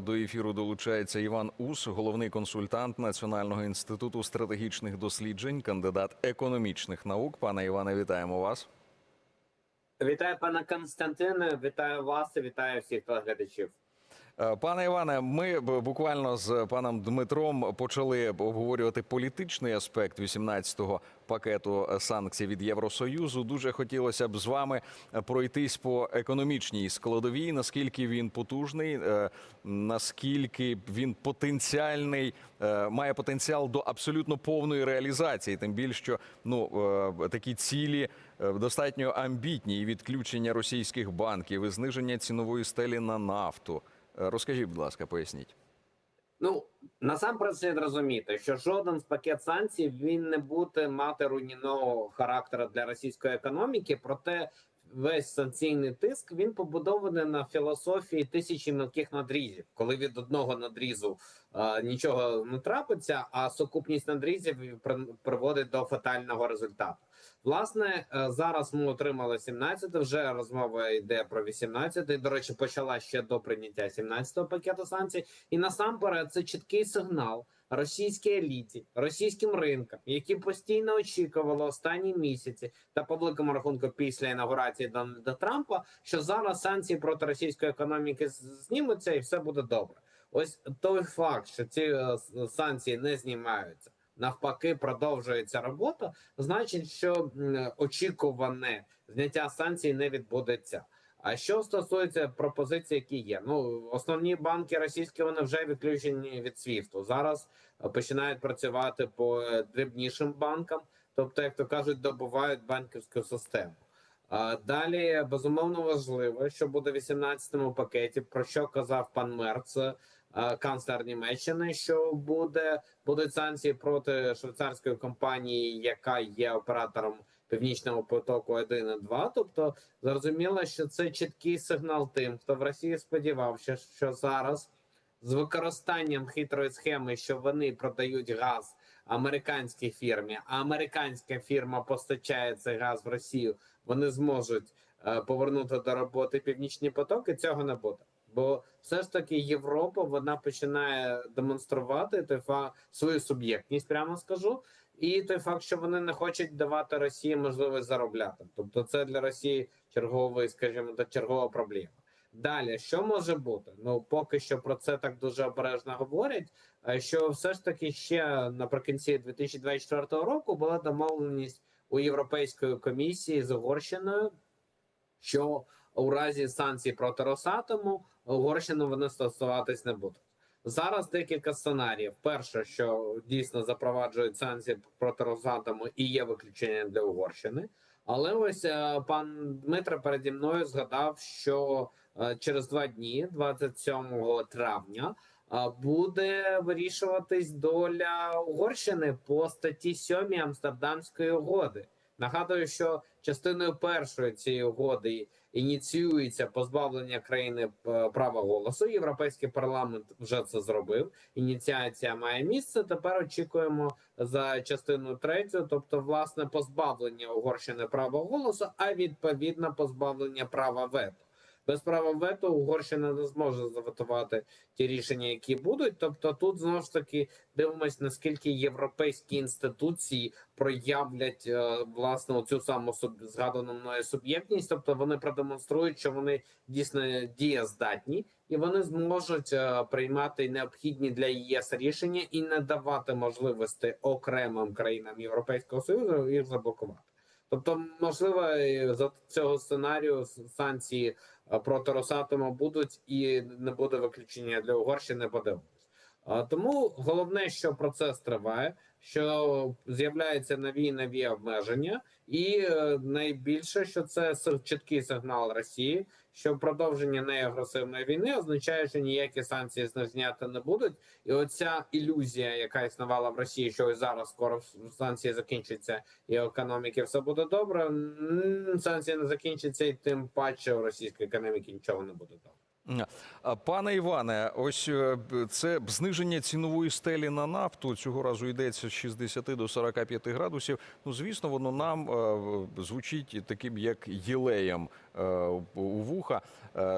До ефіру долучається Іван Ус, головний консультант Національного інституту стратегічних досліджень, кандидат економічних наук. Пане Іване, вітаємо вас. Вітаю пана Константине, вітаю вас і вітаю всіх телеглядачів. Е, Пане Іване, ми буквально з паном Дмитром почали обговорювати політичний аспект 18-го пакету санкцій від Євросоюзу. Дуже хотілося б з вами пройтись по економічній складовій, наскільки він потужний, е, наскільки він потенціальний, е, має потенціал до абсолютно повної реалізації. Тим більше, що ну такі цілі достатньо амбітні і відключення російських банків, і зниження цінової стелі на нафту. Розкажіть, будь ласка, поясніть. Ну насамперед слід розуміти, що жоден з пакет санкцій він не буде мати руйнівного характеру для російської економіки. Проте весь санкційний тиск він побудований на філософії тисячі мілких надрізів, коли від одного надрізу е, нічого не трапиться, а сукупність надрізів при- приводить до фатального результату. Власне, е, зараз ми отримали 17, вже розмова йде про 18. До речі, почала ще до прийняття 17-го пакету санкцій. І насамперед це чіткий сигнал російській еліті, російським ринкам, які постійно очікували останні місяці та по великому рахунку після інаугурації Дональда Трампа, що зараз санкції проти російської економіки знімуться і все буде добре. Ось той факт, що ці е, санкції не знімаються. Навпаки, продовжується робота, значить, що очікуване зняття санкцій не відбудеться. А що стосується пропозицій, які є, ну основні банки російські вони вже відключені від СВІФТу. Зараз е, починають працювати по е, дрібнішим банкам, тобто, як то кажуть, добувають банківську систему. Далі безумовно важливо, що буде в 18-му пакеті, про що казав пан Мерц, канцлер Німеччини, що буде будуть санкції проти швейцарської компанії, яка є оператором північного потоку 1 і 2. Тобто зрозуміло, що це чіткий сигнал тим, хто в Росії сподівався, що зараз з використанням хитрої схеми, що вони продають газ американській фірмі, а американська фірма постачає цей газ в Росію. Вони зможуть е, повернути до роботи північні потоки. Цього не буде. Бо все ж таки Європа вона починає демонструвати той факт свою суб'єктність, прямо скажу, і той факт, що вони не хочуть давати Росії можливість заробляти. Тобто, це для Росії черговий, скажімо, та чергова проблема. Далі, що може бути? Ну поки що про це так дуже обережно говорять. е, Що все ж таки ще наприкінці 2024 року була домовленість у Європейської комісії з Угорщиною, що у разі санкцій проти Росатому Угорщину вони стосуватись не будуть. Зараз декілька сценаріїв. Перше, що дійсно запроваджують санкції проти Росатому і є виключення для Угорщини. Але ось е, пан Дмитро переді мною згадав, що е, через два дні, 27 травня, е, буде вирішуватись доля Угорщини по статті 7 Амстердамської угоди. Нагадую, що частиною першої цієї угоди ініціюється позбавлення країни е, права голосу. Європейський парламент вже це зробив. Ініціація має місце. Тепер очікуємо за частину третю, тобто власне позбавлення Угорщини права голосу, а відповідно позбавлення права вето. Без права вето Угорщина не зможе заветувати ті рішення, які будуть. Тобто, тут знову ж таки дивимось, наскільки європейські інституції проявлять е, власне цю саму згадану мною суб'єктність, тобто вони продемонструють, що вони дійсно дієздатні, і вони зможуть е, приймати необхідні для ЄС рішення і не давати можливості окремим країнам Європейського союзу їх заблокувати. Тобто, можливо, за цього сценарію санкції е, проти Росатома будуть і не буде виключення для Угорщини. Подивимось. Тому головне, що процес триває, що з'являються нові і нові обмеження, і е, найбільше, що це чіткий сигнал Росії, що продовження неагресивної війни означає, що ніякі санкції зняти не будуть. І оця ілюзія, яка існувала в Росії, що ось зараз скоро санкції закінчаться, і економіки все буде добре. Санкції не закінчаться, і тим паче у російської економіки нічого не буде добре. Пане Іване, ось е, це зниження цінової стелі на нафту. Цього разу йдеться з 60 до 45 градусів. Ну, звісно, воно нам е, звучить таким як єлеєм е, у вуха.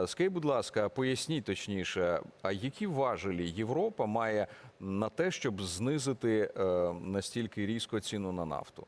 Скажіть, будь ласка, поясніть точніше, а які важелі Європа має на те, щоб знизити настільки різко ціну на нафту?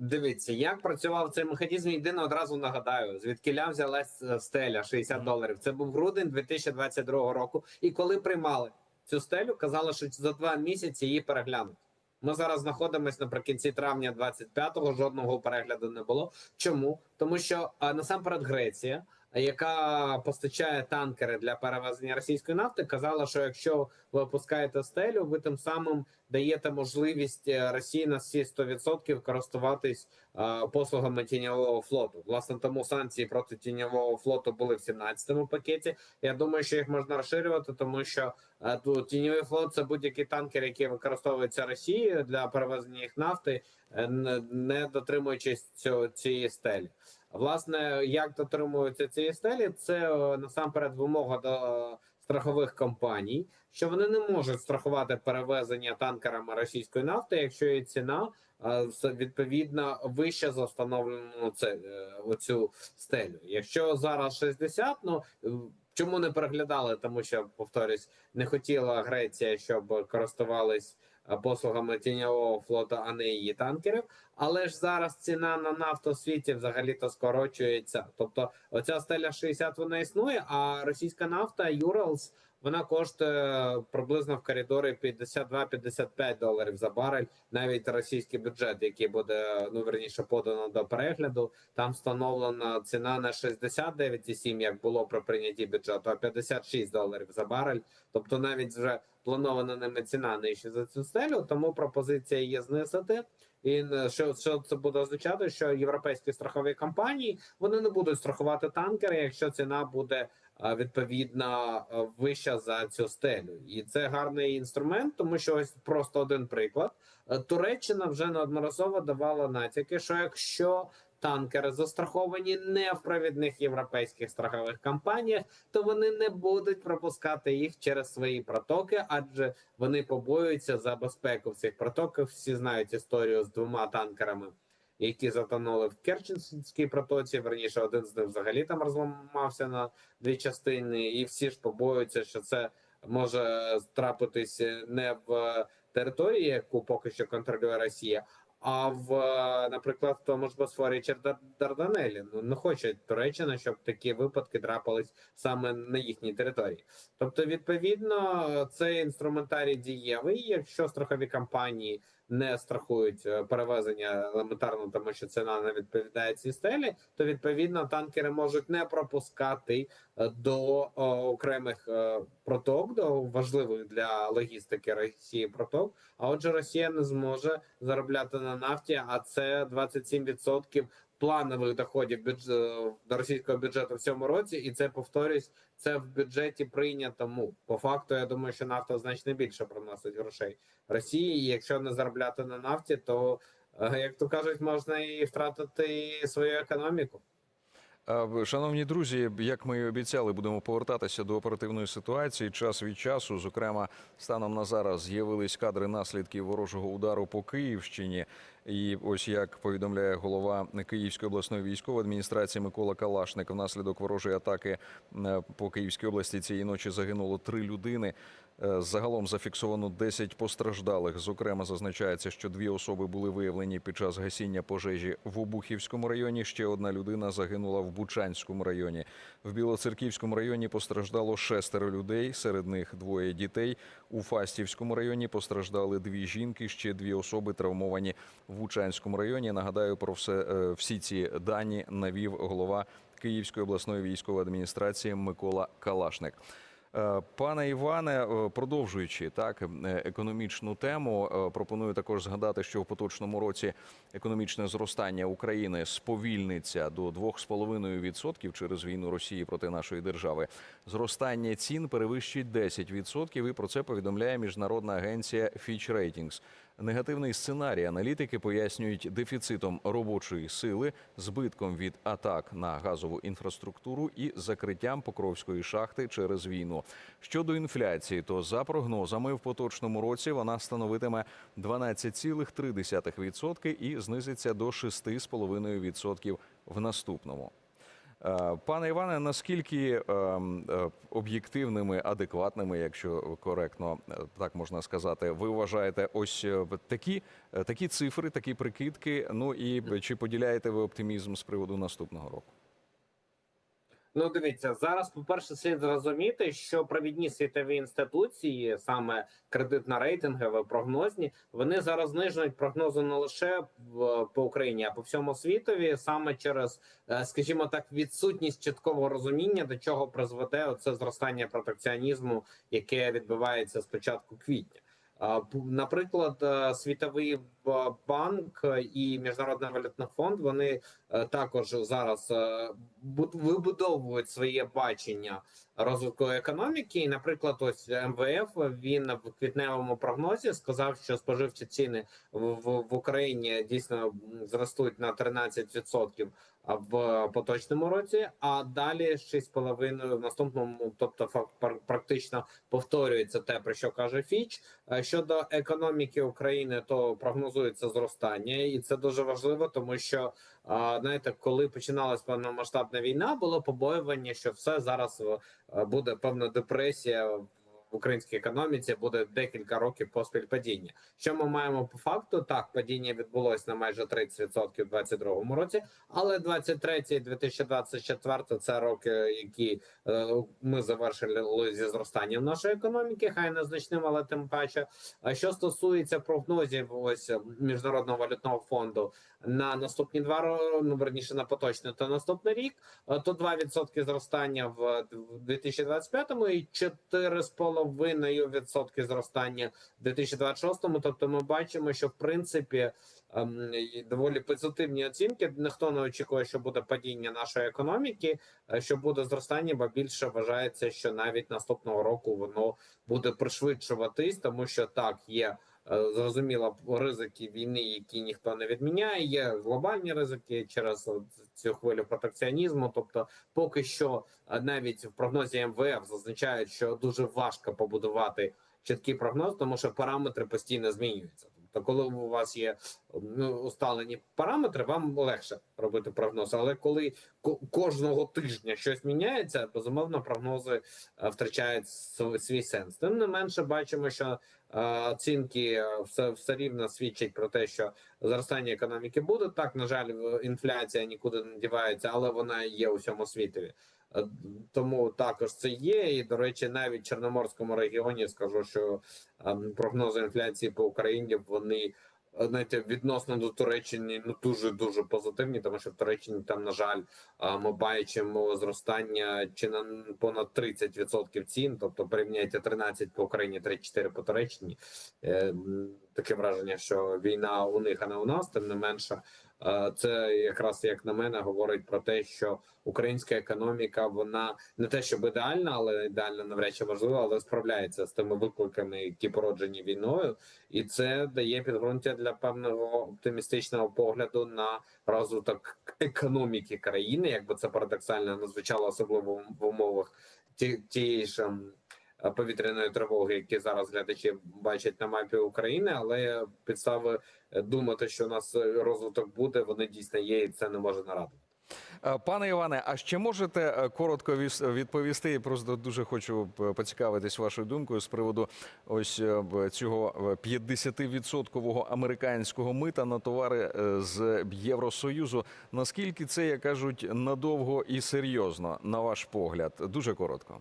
Дивіться, як працював цей механізм. Єдине одразу нагадаю, звідки взялась е, стеля 60 доларів. Це був грудень 2022 року. І коли приймали цю стелю, казали, що за два місяці її переглянуть. Ми зараз знаходимося наприкінці травня 25-го, Жодного перегляду не було. Чому? Тому що а, насамперед Греція, яка постачає танкери для перевезення російської нафти, казала, що якщо ви опускаєте стелю, ви тим самим даєте можливість е, Росії на всі 100% користуватись е, послугами тіньового флоту. Власне, тому санкції проти тіньового флоту були в 17-му пакеті. Я думаю, що їх можна розширювати, тому що е, тіньовий флот це будь-який танкер, який використовується Росією для перевезення їх нафти, не- не дотримуючись цього цієї стелі. Власне, як дотримуються цієї стелі, це е, насамперед вимога до е, страхових компаній, що вони не можуть страхувати перевезення танкерами російської нафти, якщо її ціна е, відповідно вища за встановлену це е, оцю стелю. Якщо зараз 60, ну е, чому не переглядали? Тому що повторюсь, не хотіла Греція, щоб користувались е, послугами тіньового флоту, а не її танкерів. Але ж зараз ціна на нафту в світі взагалі то скорочується. Тобто, оця стеля 60 вона існує, а російська нафта Юралс вона коштує приблизно в коридорі 52-55 доларів за барель. Навіть російський бюджет, який буде ну верніше подано до перегляду, там встановлена ціна не 69,7, як було при прийнятті бюджету, а 56 доларів за барель. Тобто навіть вже планована ними ціна нижче за цю стелю. Тому пропозиція є знизити. І е, що, що це буде означати, що європейські страхові компанії вони не будуть страхувати танкери, якщо ціна буде відповідно вища за цю стелю, і це гарний інструмент, тому що ось просто один приклад. Е, Туреччина вже неодноразово давала натяки, що якщо танкери застраховані не в провідних європейських страхових компаніях, то вони не будуть пропускати їх через свої протоки, адже вони побоюються за безпеку в цих протоках. Всі знають історію з двома танкерами, які затонули в Керченській протоці. Верніше, один з них взагалі там розламався на дві частини, і всі ж побоюються, що це може трапитись не в території, яку поки що контролює Росія. А в, наприклад, в тому ж Босфорі чи Дарданелі ну не хоче Туреччина, щоб такі випадки трапились саме на їхній території. Тобто, відповідно, цей інструментарій дієвий. Якщо страхові компанії не страхують е, перевезення елементарно, тому що ціна не відповідає цій стелі, то відповідно танкери можуть не пропускати е, до е, окремих проток, до важливих для логістики Росії проток. А отже, Росія не зможе заробляти на нафті, а це 27% планових доходів бюдж- до російського бюджету в цьому році, і це повторюсь, це в бюджеті прийнятому. По факту, я думаю, що нафта значно більше приносить грошей Росії. І якщо не заробляти на нафті, то е, як то кажуть, можна і втратити свою економіку. Шановні друзі, як ми і обіцяли, будемо повертатися до оперативної ситуації час від часу. Зокрема, станом на зараз з'явились кадри наслідків ворожого удару по Київщині. І ось як повідомляє голова Київської обласної військової адміністрації Микола Калашник, внаслідок ворожої атаки по Київській області цієї ночі загинуло три людини. Е, Загалом зафіксовано 10 постраждалих. Зокрема, зазначається, що дві особи були виявлені під час гасіння пожежі в Обухівському районі. Ще одна людина загинула в Бучанському районі. В Білоцерківському районі постраждало шестеро людей, серед них двоє дітей. У Фастівському районі постраждали дві жінки, ще дві особи травмовані Бучанському районі. Нагадаю про все е, всі ці дані навів голова Київської обласної військової адміністрації Микола Калашник. Е, Пане Іване, е, продовжуючи так економічну тему, пропоную також згадати, що в поточному році економічне зростання України сповільниться до 2,5% через війну Росії проти нашої держави. Зростання цін перевищить 10%, і про це повідомляє міжнародна агенція Fitch Ratings. Негативний сценарій аналітики пояснюють дефіцитом робочої сили, збитком від атак на газову інфраструктуру і закриттям Покровської шахти через війну. Щодо інфляції, то за прогнозами в поточному році вона становитиме 12,3% і знизиться до 6,5% в наступному. Е, Пане Іване, наскільки ем, е, об'єктивними, адекватними, якщо коректно е, так можна сказати, ви вважаєте ось такі, такі цифри, такі прикидки? Ну і чи поділяєте ви оптимізм з приводу наступного року? Ну, дивіться, зараз, по-перше, слід зрозуміти, що провідні світові інституції, саме кредитно-рейтингові, прогнозні, вони зараз знижують прогнози не лише по Україні, а по всьому світові, саме через, е, скажімо так, відсутність чіткого розуміння, до чого призведе оце зростання протекціонізму, яке відбувається з початку квітня. Наприклад, е, Світовий банк і Міжнародний валютний фонд вони е, також зараз е, вибудовують своє бачення розвитку економіки. І, наприклад, ось МВФ він в квітневому прогнозі сказав, що споживчі ціни в, Україні дійсно зростуть на 13% в поточному році, а далі 6,5% в наступному, тобто практично повторюється те, про що каже Фіч. Е, Щодо економіки України, то прогнозується зростання, і це дуже важливо, тому що знаєте, коли починалась повномасштабна війна, було побоювання, що все зараз буде певна депресія в українській економіці, буде декілька років поспіль падіння. Що ми маємо по факту? Так, падіння відбулось на майже 30% в 22 році, але 23 і 2024 – це роки, які е, ми завершили зі зростанням нашої економіки, хай незначним, але тим паче. А що стосується прогнозів, ось е, міжнародного валютного фонду на наступні два роки, ну верніше на поточний та наступний рік, е, то 2% зростання в 2025 і 4,5% зростання в 2026. Тобто, ми бачимо, що в принципі ем, доволі позитивні оцінки. Ніхто не очікує, що буде падіння нашої економіки, е, що буде зростання, бо більше вважається, що навіть наступного року воно буде пришвидшуватись, тому що так є. Е, Зрозуміло, ризики війни, які ніхто не відміняє. Є глобальні ризики через цю хвилю протекціонізму. Тобто, поки що е, навіть в прогнозі МВФ зазначають, що дуже важко побудувати чіткий прогноз, тому що параметри постійно змінюються. Тобто, коли у вас є ну, усталені параметри, вам легше робити прогноз. Але коли ко- кожного тижня щось міняється, безумовно, прогнози е, втрачають св- свій сенс. Тим не менше, бачимо, що оцінки е, все, все рівно свідчать про те, що зростання економіки буде. Так, на жаль, інфляція нікуди не дівається, але вона є у всьому світові. Е, Тому також це є. І до речі, навіть в Чорноморському регіоні скажу, що ем, прогнози інфляції по Україні вони е, знаєте, відносно до Туреччини ну дуже дуже позитивні, тому що в Туреччині там, на жаль, е, ми бачимо зростання чи на понад 30% цін, тобто порівняйте 13 по Україні, 34 по Туреччині. Е, Таке враження, що війна у них, а не у нас, тим не менше. Це якраз як на мене говорить про те, що українська економіка вона не те, щоб ідеальна, але ідеально навряд чи можливо, але справляється з тими викликами, які породжені війною, і це дає підґрунтя для певного оптимістичного погляду на розвиток економіки країни, якби це парадоксально не звучало, особливо в умовах ті- тієї ж. Ем, Повітряної тривоги, які зараз глядачі бачать на мапі України, але підстави е, думати, що у нас е, розвиток буде, вони дійсно є, і це не може нарадити. Е, Пане Іване, а ще можете е, коротко відповісти? Я Просто дуже хочу е, поцікавитись вашою думкою з приводу ось е, цього е, 50-відсоткового американського мита на товари е, з Євросоюзу. Наскільки це, як кажуть, надовго і серйозно, на ваш погляд? Дуже коротко.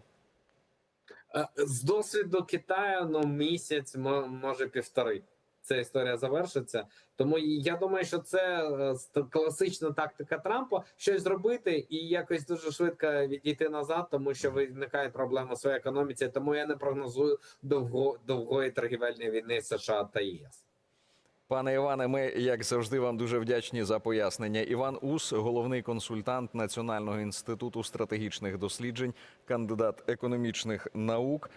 Е, З досвіду Китаю ну місяць, мо- може півтори. Ця історія завершиться. Тому я думаю, що це е, класична тактика Трампа щось зробити і якось дуже швидко відійти назад, тому що виникає проблема в своїй економіці. Тому я не прогнозую довго довгої торгівельної війни США та ЄС. Пане Іване, ми як завжди вам дуже вдячні за пояснення. Іван Ус, головний консультант Національного інституту стратегічних досліджень, кандидат економічних наук.